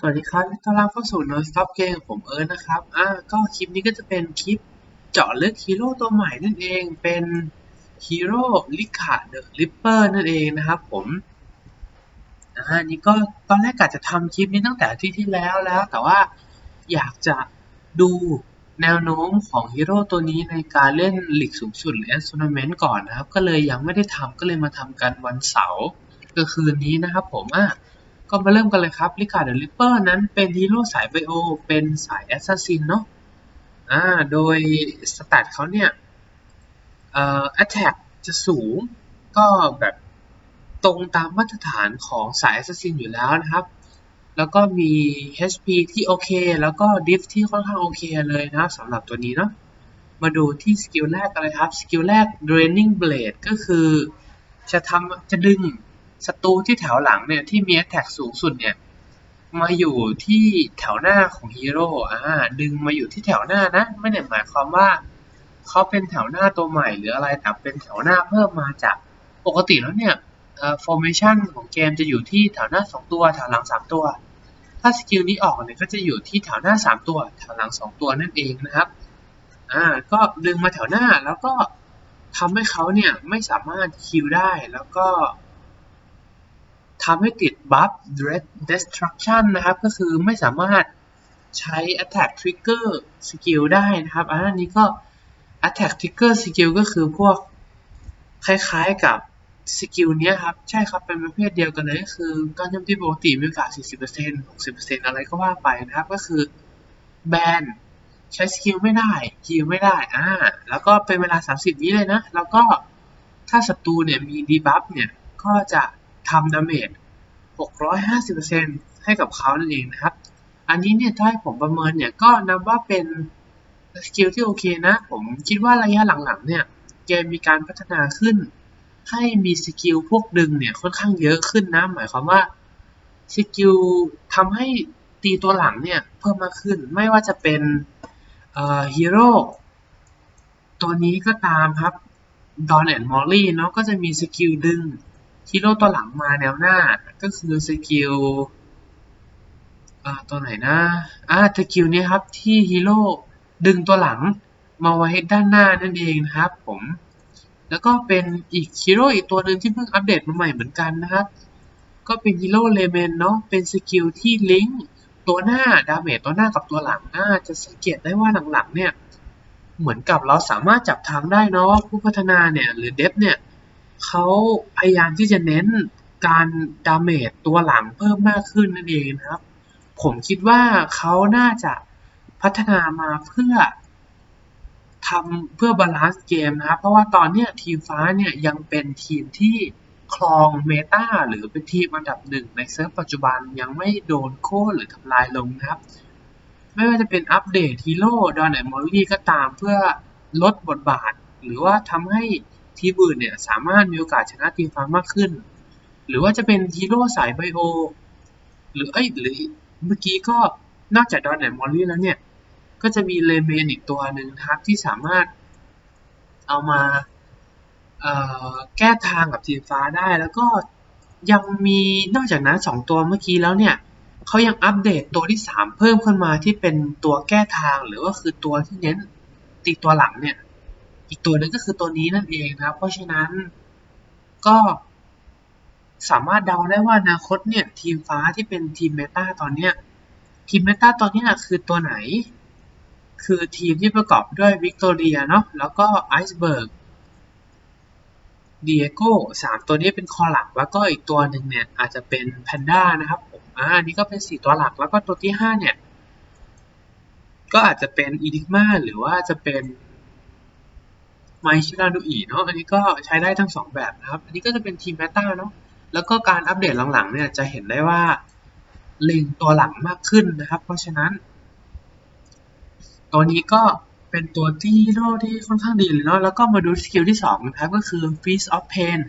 สวัสดีครับต้อนรับเข้าสู่ Non Stop Game ผมเอิร์ธนะครับ อ่า ก็คลิปนี้ก็จะเป็นคลิปเจาะลึกฮีโร่ตัวใหม่นั่นเอง เป็นฮีโร่ลิคาเดอะลิปเปอร์นั่นเองนะครับผม อ่า นี่ก็ตอนแรกกะจะทำคลิปนี้ตั้งแต่ที่ที่แล้วแล้ว แต่ว่าอยากจะดูแนวโน้มของฮีโร่ตัวนี้ในการเล่นลีกสูงสุดหรือแอนซูนเมนต์ก่อนนะครับ ก็เลยยังไม่ได้ทำก็เลยมาทำกันวันเสาร์ก็คืนนี้นะครับผม อะ ก็มาเริ่มกันเลยครับลิคาเดลิปเปอร์นั้นเป็นฮีโร่สายไบโอ เป็นสายแอสซัสซินเนาะอ่าโดยสแตทเขาเนี่ยเอ่อ attack จะสูงก็แบบตรงตามมาตรฐานของสายแอสซัสซินอยู่แล้วนะครับ แล้วก็มี HP ที่โอเค แล้วก็ diff ที่ค่อนข้างโอเคเลยนะครับสำหรับตัวนี้เนาะมาดูที่สกิลแรกกันเลยครับ สกิลแรก draining blade ก็คือจะทำจะดึง ศัตรูที่แถวหลังเนี่ยที่มี attack สูงสุดเนี่ยมาอยู่ที่แถวหน้าของฮีโร่อ่าดึงมาอยู่ที่แถวหน้านะ ไม่ได้หมายความว่าเขาเป็นแถวหน้าตัวใหม่หรืออะไรแต่เป็นแถวหน้าเพิ่มมาจากปกติแล้วเนี่ยเอ่อ formation ของเกมจะอยู่ที่แถวหน้า 2 ตัว แถวหลัง 3 ตัว ถ้าสกิลนี้ออกเนี่ยก็จะอยู่ที่แถวหน้า 3 ตัว แถวหลัง 2 ตัวนั่นเองนะครับอ่าก็ดึงมาแถวหน้าแล้วก็ทำให้เขาเนี่ยไม่สามารถคิวได้แล้วก็ ทำให้ติดบัฟ Dread Destruction นะครับ ก็คือไม่สามารถใช้ Attack Trigger Skill ได้นะครับ อันนี้ก็ Attack Trigger Skill ก็คือพวกคล้ายๆกับสกิลเนี้ยครับ ใช่ครับ เป็นประเภทเดียวกันเลยก็คือการโจมตีปกติมีโอกาส 40% 60%อะไรก็ว่าไปนะครับ ก็คือแบนใช้สกิลไม่ได้ฮิลไม่ได้อ่าแล้วก็เป็นเวลา 30 วิเลยนะ แล้วก็ถ้าศัตรูเนี่ยมีดีบัฟเนี่ย ก็จะ ทำดาเมจ 650%ให้กับเขานั่นเองนะครับ อันนี้เนี่ยถ้าให้ผมประเมินเนี่ยก็นับว่าเป็นสกิลที่โอเคนะ ผมคิดว่าระยะหลังๆเนี่ยเกมมีการพัฒนาขึ้น ให้มีสกิลพวกดึงเนี่ยค่อนข้างเยอะขึ้นนะ หมายความว่าสกิลทำให้ตีตัวหลังเนี่ยเพิ่มมากขึ้นไม่ว่าจะเป็นฮีโร่ตัวนี้ก็ตามครับดอนแอนด์มอลลี่เนาะก็จะมีสกิลดึง ฮีโร่ตัวหลังมาแนวหน้าก็คือสกิลอ่าตัวไหนนะอ่าสกิลนี้ครับที่ฮีโร่ดึงตัวหลังมาไว้ด้านหน้านั่นเองนะครับผมแล้วก็เป็นอีกฮีโร่อีกตัวหนึ่งที่เพิ่งอัปเดตมาใหม่เหมือนกันนะครับ ก็เป็นฮีโร่เลเมนเนาะเป็นสกิลที่ลิงก์ตัวหน้าดาเมจตัวหน้ากับตัวหลังอ่าจะสังเกตได้ว่าหลังๆเนี่ยเหมือนกับเราสามารถจับทางได้เนาะผู้พัฒนาเนี่ยหรือเดฟเนี่ย เขาพยายามที่จะเน้นการดาเมจตัวหลังเพิ่มมากขึ้นนั่นเองนะครับ ผมคิดว่าเขาน่าจะพัฒนามาเพื่อทำเพื่อบาลานซ์เกมนะครับ เพราะว่าตอนนี้ทีมฟ้าเนี่ยยังเป็นทีมที่ครองเมตาหรือเป็นทีมอันดับหนึ่งในเซิร์ฟปัจจุบันยังไม่โดนโค่นหรือทำลายลงนะครับ ไม่ว่าจะเป็นอัปเดตฮีโร่ดอนแอนมอลลี่ก็ตามเพื่อลดบทบาท หรือว่าทำให้ ทีมอื่นเนี่ยสามารถมีโอกาสชนะทีมฟ้ามากขึ้น หรือว่าจะเป็นฮีโร่สายไบโอ หรือเอ้ยหรือเมื่อกี้ก็นอกจากดอนแอนมอลลี่แล้วเนี่ย ก็จะมีเลเมนอีกตัวหนึ่งครับที่สามารถเอามาแก้ทางกับทีมฟ้าได้แล้วก็ยังมีนอกจากนั้นสองตัวเมื่อกี้แล้วเนี่ยเขายังอัปเดตตัวที่สามเพิ่มขึ้นมาที่เป็นตัวแก้ทางหรือว่าคือตัวที่เน้นตีตัวหลังเนี่ย อีกตัวหนึงก็คือตัวนี้นั่นเองนะครับ เพราะฉะนั้นก็สามารถเดาได้ว่าอนาคตเนี่ยทีมฟ้าที่เป็นทีมเมตาตอนเนี้ยทีมเมตาตอนนี้ยคือตัวไหน คือทีมที่ประกอบด้วยวิกตอเรียเนาะแล้วก็ไอซ์เบิร์กเดียโก้สามตัวนี้เป็นคอหลัก แล้วก็อีกตัวหนึ่งเนี่ยอาจจะเป็นแพนด้านะครับผมอ่าอันนี้ก็เป็นสี่ตัวหลักแล้วก็ตัวที่ห้าเนี่ย ก็อาจจะเป็นอีดิกมาหรือว่าจะเป็น ไมชิรานุอีเนาะอันนี้ก็ใช้ได้ทั้งสองแบบนะครับ อันนี้ก็จะเป็นทีมแมตาเนาะแล้วก็การอัปเดตหลังๆเนี่ยจะเห็นได้ว่าเล็งตัวหลังมากขึ้นนะครับ เพราะฉะนั้น ตัวนี้ก็เป็นตัวที่ฮีโร่ที่ค่อนข้างดีเลยเนาะแล้วก็มาดูสกิลที่2นะครับก็คือ Feast of Pain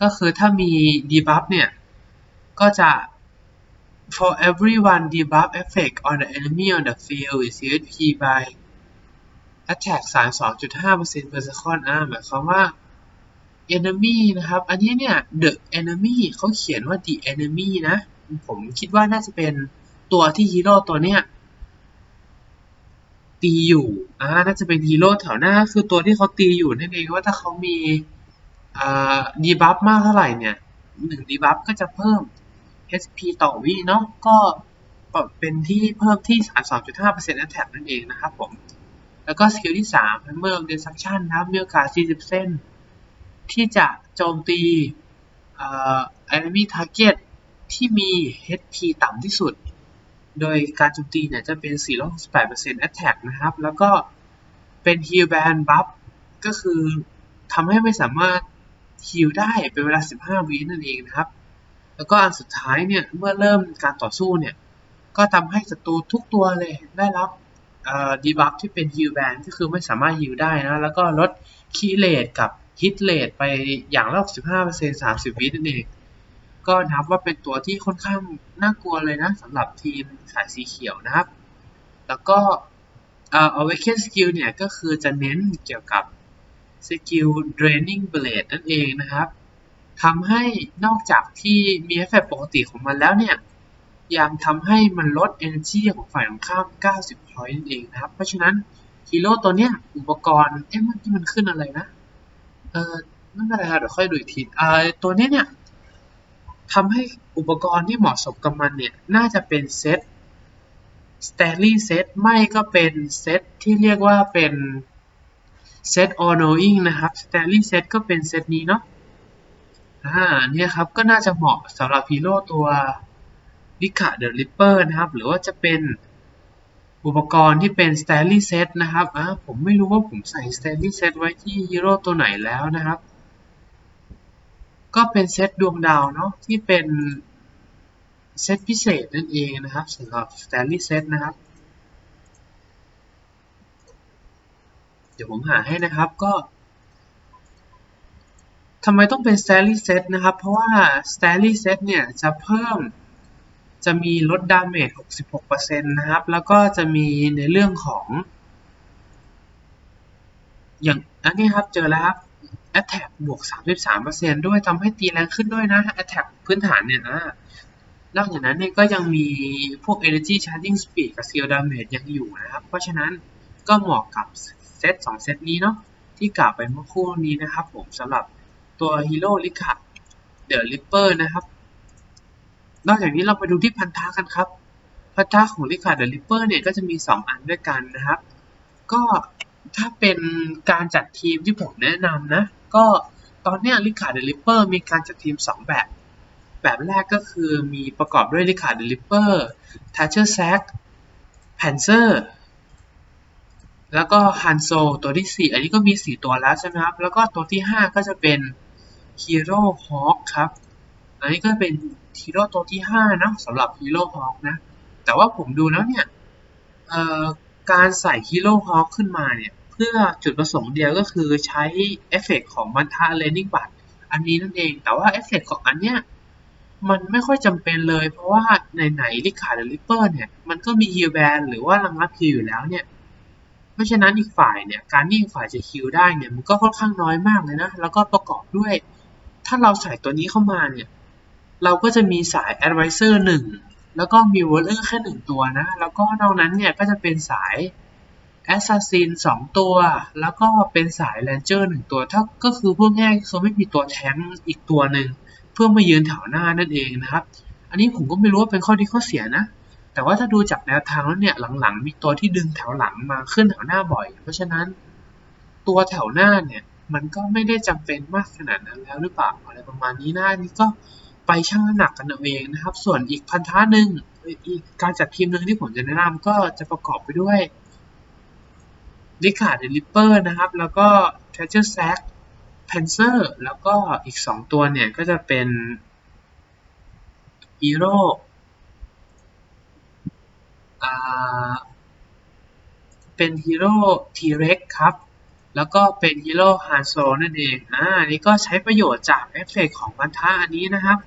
ก็คือถ้ามี debuff เนี่ย ก็จะ for every one debuff effect on the enemy on the field is CHP by attack 32.5% per second อ่าหมายความว่า enemy นะครับ อันนี้เนี่ย the enemy เขาเขียนว่า the enemy นะ ผมคิดว่าน่าจะเป็นตัวที่ฮีโร่ตัวเนี้ยตีอยู่อ่าน่าจะเป็นฮีโร่แถวหน้า คือตัวที่เขาตีอยู่นั่นเองว่าถ้าเขามีอ่าดีบัฟมากเท่าไหร่เนี่ยหนึ่งดีบัฟก็จะเพิ่ม HP ต่อวิเนาะก็เป็นที่เพิ่มที่ 32.5% attack นั่นเองนะครับผม แล้วก็สกิลที่3 Hammer of Destruction นะครับมีโอกาส 40เส้นที่จะโจมตีเอ่อ enemy target ที่มี HP ต่ำที่สุด โดยการโจมตีเนี่ยจะเป็น 468% attack นะครับ แล้วก็เป็น heal band buff ก็คือทำให้ไม่สามารถ heal ได้เป็นเวลา 15 วินั่นเองนะครับ แล้วก็อันสุดท้ายเนี่ย เมื่อเริ่มการต่อสู้เนี่ย ก็ทำให้ศัตรูทุกตัวเลยได้รับ ดีบัฟที่เป็น heal band ก็คือไม่สามารถ heal ได้นะ แล้วก็ลด key rate กับ hit rate ไปอย่างละ15% 30 วินั่นเอง ก็นับว่าเป็นตัวที่ค่อนข้างน่ากลัวเลยนะสำหรับทีมสายสีเขียวนะครับ แล้วก็เอ่อ awaken skill เนี่ย ก็คือจะเน้นเกี่ยวกับสกิล draining blade นั่นเองนะครับทำให้นอกจากที่มีเอฟเฟกปกติของมันแล้วเนี่ย ยังทำให้มันลด energy ของฝ่ายตรงข้าม 90 point นั่นเองนะครับ เพราะฉะนั้นฮีโร่ตัวเนี้ยอุปกรณ์ เอ๊ะเมื่อกี้มันขึ้นอะไรนะ เออไม่เป็นไรครับเดี๋ยวค่อยดูอีกทีอ่าตัวนี้เนี่ยทำให้อุปกรณ์ที่เหมาะสมกับมันเนี่ย น่าจะเป็นเซต Stanley Set ไม่ก็เป็นเซตที่เรียกว่าเป็นเซต all knowing นะครับ Stanley Set ก็เป็นเซตนี้เนาะอ่าเนี่ยครับก็น่าจะเหมาะสำหรับฮีโร่ตัว ลิคาเดอะริปเปอร์นะครับ หรือว่าจะเป็นอุปกรณ์ที่เป็น Stanley Set นะครับอ่าผมไม่รู้ว่าผมใส่ Stanley Set ไว้ที่ฮีโร่ตัวไหนแล้วนะครับ ก็เป็นเซตดวงดาวเนาะที่เป็นเซตพิเศษนั่นเองนะครับสำหรับ Stanley Set นะครับ เดี๋ยวผมหาให้นะครับก็ทำไมต้องเป็น Stanley Set นะครับ เพราะว่า Stanley Set เนี่ยจะเพิ่ม จะมีลดดาเมจ 66%นะครับ แล้วก็จะมีในเรื่องของ อย่างอันนี้ครับเจอแล้วครับ Attack บวก 33%ด้วยทำให้ตีแรงขึ้นด้วยนะ Attack พื้นฐานเนี่ยนะนอกจากนั้นเนี่ยก็ยังมีพวก Energy Charging Speed กับ Seal Damage ยังอยู่นะครับ เพราะฉะนั้นก็เหมาะกับเซต2เซตนี้เนาะที่กล่าวไปเมื่อคู่นี้นะครับผมสำหรับตัวฮีโร่ลิคาเดอะริปเปอร์นะครับ นอกจากนี้เราไปดูที่พันธะกันครับ พันธะของลิคาเดอะริเปอร์เนี่ยก็จะมี 2 อันด้วยกันนะครับ ก็ถ้าเป็นการจัดทีมที่ผมแนะนำนะ ก็ตอนนี้ลิคาเดอะริเปอร์มีการจัดทีม 2 แบบ แบบแรกก็คือมีประกอบด้วยลิคาเดอะริเปอร์ทัชเชอร์แซกแพนเซอร์แล้วก็ฮันโซตัวที่ 4 อันนี้ก็มี 4 ตัวแล้วใช่ไหมครับ แล้วก็ตัวที่ 5 ก็จะเป็นฮีโร่ฮอคครับ อันนี้ก็เป็นฮีโร่ตัวที่5นะสำหรับฮีโร่ฮอคนะ แต่ว่าผมดูแล้วเนี่ยการใส่ฮีโร่ฮอคขึ้นมาเนี่ย เพื่อจุดประสงค์เดียวก็คือใช้เอฟเฟกของมันทาเลนิ่งบัตอันนี้นั่นเอง แต่ว่าเอฟเฟกของอันเนี้ยมันไม่ค่อยจำเป็นเลย เพราะว่าในไหนลิคาหรือลิปเปอร์เนี่ย มันก็มีฮิลแบนหรือว่ารังรับฮิลอยู่แล้วเนี่ยเพราะฉะนั้นอีกฝ่ายเนี่ย การที่อีกฝ่ายจะฮิลได้เนี่ยมันก็ค่อนข้างน้อยมากเลยนะ แล้วก็ประกอบด้วย ถ้าเราใส่ตัวนี้เข้ามาเนี่ย เราก็จะมีสาย Advisor หนึ่งแล้วก็มี Warrior แค่หนึ่งตัวนะ แล้วก็นอกนั้นเนี่ยก็จะเป็นสาย Assassin สองตัว แล้วก็เป็นสาย Ranger หนึ่งตัว ถ้าก็คือพวกง่ายคือไม่มีตัวแทงอีกตัวหนึ่งเพื่อมายืนแถวหน้านั่นเองนะครับ อันนี้ผมก็ไม่รู้ว่าเป็นข้อดีข้อเสียนะ แต่ว่าถ้าดูจากแนวทางแล้วเนี่ยหลังๆ มีตัวที่ดึงแถวหลังมาขึ้นแถวหน้าบ่อย เพราะฉะนั้นตัวแถวหน้าเนี่ยมันก็ไม่ได้จำเป็นมากขนาดนั้นแล้วหรือเปล่าอะไรประมาณนี้นะนี่ก็ ไปชั่งน้ำหนักกันเอาเองนะครับ ส่วนอีกพันธะหนึ่งอีกการจัดทีมหนึ่งที่ผมจะแนะนำก็จะประกอบไปด้วยลิคาร์ดลิปเปอร์นะครับ แล้วก็เทเจอร์แซกแพนเซอร์แล้วก็อีก 2 ตัวเนี่ย ก็จะเป็นฮีโร่เป็นฮีโร่ทีเร็กครับ แล้วก็เป็นฮีโร่ฮานโซนั่นเอง อ่า นี่ก็ใช้ประโยชน์จากเอฟเฟกของพันธะอันนี้นะครับ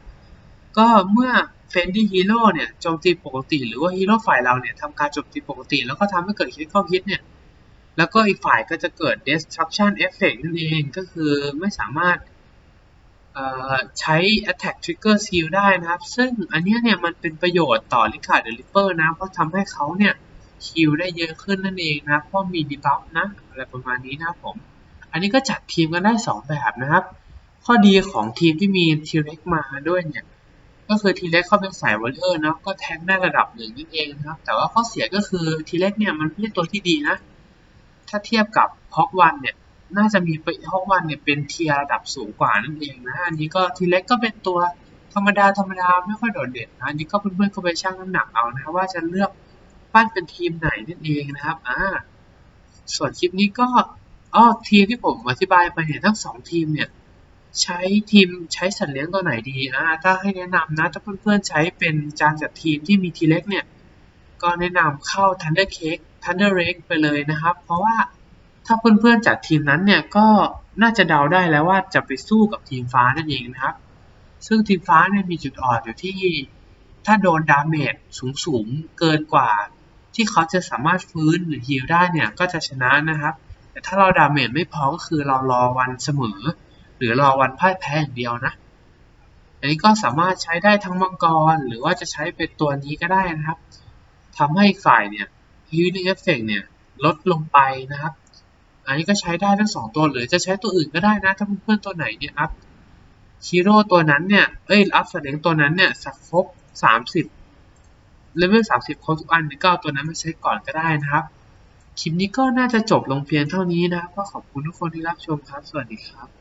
ก็เมื่อเฟนดี้ฮีโร่เนี่ยโจมตีปกติหรือว่าฮีโร่ฝ่ายเราเนี่ยทำการโจมตีปกติ แล้วก็ทำให้เกิดคิดข้าฮิตเนี่ย แล้วก็อีกฝ่ายก็จะเกิด destruction effect นั่นเองก็คือไม่สามารถใช้ attack trigger skill ได้นะครับ ซึ่งอันนี้เนี่ยมันเป็นประโยชน์ต่อ r i c a r d the Ripper นะเพราะทำให้เขาเนี่ยคิวได้เยอะขึ้นนั่นเองนะเพราะมี debuff นะอะไรประมาณนี้นะผม อันนี้ก็จัดทีมกันได้ 2 แบบนะครับ ข้อดีของทีมที่มี T-Rex มาด้วยเนี่ย ก็คือ T-Rex เขาเป็นสายวอลเลอร์เนาะก็แทงได้ระดับหนึ่งนั่นเองนะครับ แต่ว่าข้อเสียก็คือ T-Rex เนี่ยมันไม่ใช่ตัวที่ดีนะ ถ้าเทียบกับฮอกวันเนี่ยน่าจะมีฮอกวันเนี่ยเป็นเทียระดับสูงกว่านั่นเองนะอันนี้ก็ทีเล็กก็เป็นตัวธรรมดาธรรมดาไม่ค่อยโดดเด่นนะอันนี้ก็เพื่อนๆก็ไปชั่งน้ำหนักเอานะว่าจะเลือกปั้นเป็นทีมไหนนั่นเองนะครับอ่าส่วนคลิปนี้ก็อ๋อทีมที่ผมอธิบายไปเนี่ยทั้งสองทีมเนี่ย ใช้ทีมใช้สัตว์เลี้ยงตัวไหนดีอ่าถ้าให้แนะนำนะ ถ้าเพื่อนๆใช้เป็นจานจัดทีมที่มีทีเล็กเนี่ย ก็แนะนำเข้า Thunder Cake Thunder r a k ไปเลยนะครับ เพราะว่าถ้าเพื่อนๆจากทีมนั้นเนี่ย ก็น่าจะเดาได้แล้วว่าจะไปสู้กับทีมฟ้านั่นเองนะครับ ซึ่งทีมฟ้าเนี่ยมีจุดอ่อนอยู่ที่ ถ้าโดนดาเมจสูงๆ เกินกว่า ที่เขาจะสามารถฟื้นหรือฮีลได้เนี่ย ก็จะชนะนะครับ แต่ถ้าเราดาเมจไม่พอก็คือเรารอวันเสมอ หรือรอวันพ่ายแพ้อย่างเดียวนะ อันนี้ก็สามารถใช้ได้ทั้งมังกร หรือว่าจะใช้เป็นตัวนี้ก็ได้นะครับทำให้ฝ่ายเนี่ย healing effect เนี่ยลดลงไปนะครับ อันนี้ก็ใช้ได้ทั้งสองตัวหรือจะใช้ตัวอื่นก็ได้นะ ถ้าเพื่อนๆตัวไหนเนี่ยอัพฮีโร่ตัวนั้นเนี่ย เอ้ยอัพสเตงตัวนั้นเนี่ยสักครบสามสิบเลเวลสามสิบครบทุกอันก็เอาตัวนั้นมาใช้ก่อนก็ได้นะครับ คลิปนี้ก็น่าจะจบลงเพียงเท่านี้นะก็ขอบคุณทุกคนที่รับชมครับ สวัสดีครับ